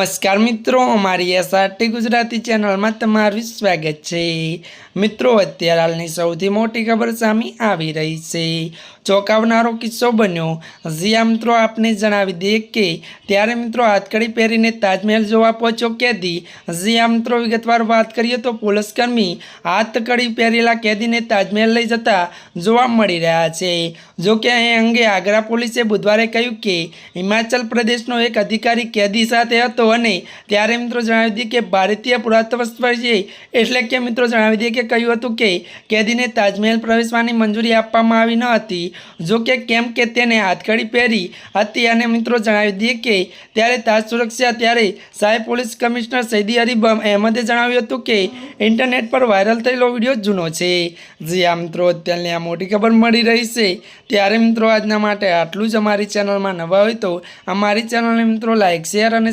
નમસ્કાર મિત્રો, અમારી એસઆરટી ગુજરાતી ચેનલમાં તમારું સ્વાગત છે. મિત્રો, અત્યારે હાલની સૌથી મોટી ખબર સામે આવી રહી છે. ચોંકાવનારો કિસ્સો બન્યો. જ્યાં મિત્રો, આપને જણાવી દઈએ કે ત્યારે મિત્રો હાથકડી પહેરીને તાજમહેલ જોવા પહોંચ્યો કેદી. જ્યાં મિત્રો, વિગતવાર વાત કરીએ તો પોલીસકર્મી હાથકડી પહેરેલા કેદીને તાજમહેલ લઈ જતા જોવા મળી રહ્યા છે. જોકે એ અંગે આગ્રા પોલીસે બુધવારે કહ્યું કે હિમાચલ પ્રદેશનો એક અધિકારી કેદી સાથે હતો. અને ત્યારે મિત્રો જણાવી દઈએ કે ભારતીય પુરાતત્વ છે એટલે કે મિત્રો જણાવી દઈએ કે કહ્યું હતું કે કેદીને તાજમહેલ પ્રવેશવાની મંજૂરી આપવામાં આવી ન હતી. જો કે કેમ કે તેને હાથકડી પહેરી હતી અને મિત્રો જણાવી દઈએ કે ત્યારે તાજ સુરક્ષા ત્યારે સાહેબ પોલીસ કમિશનર સૈદી અરીબ અહેમદે જણાવ્યું હતું કે ઇન્ટરનેટ પર વાયરલ થયેલો વીડિયો જૂનો છે. જી આ મિત્રો, અત્યારની આ મોટી ખબર મળી રહી છે. ત્યારે મિત્રો આજના માટે આટલું જ અમારી ચેનલમાં નવા હોય તો અમારી ચેનલને મિત્રો લાઇક શેર અને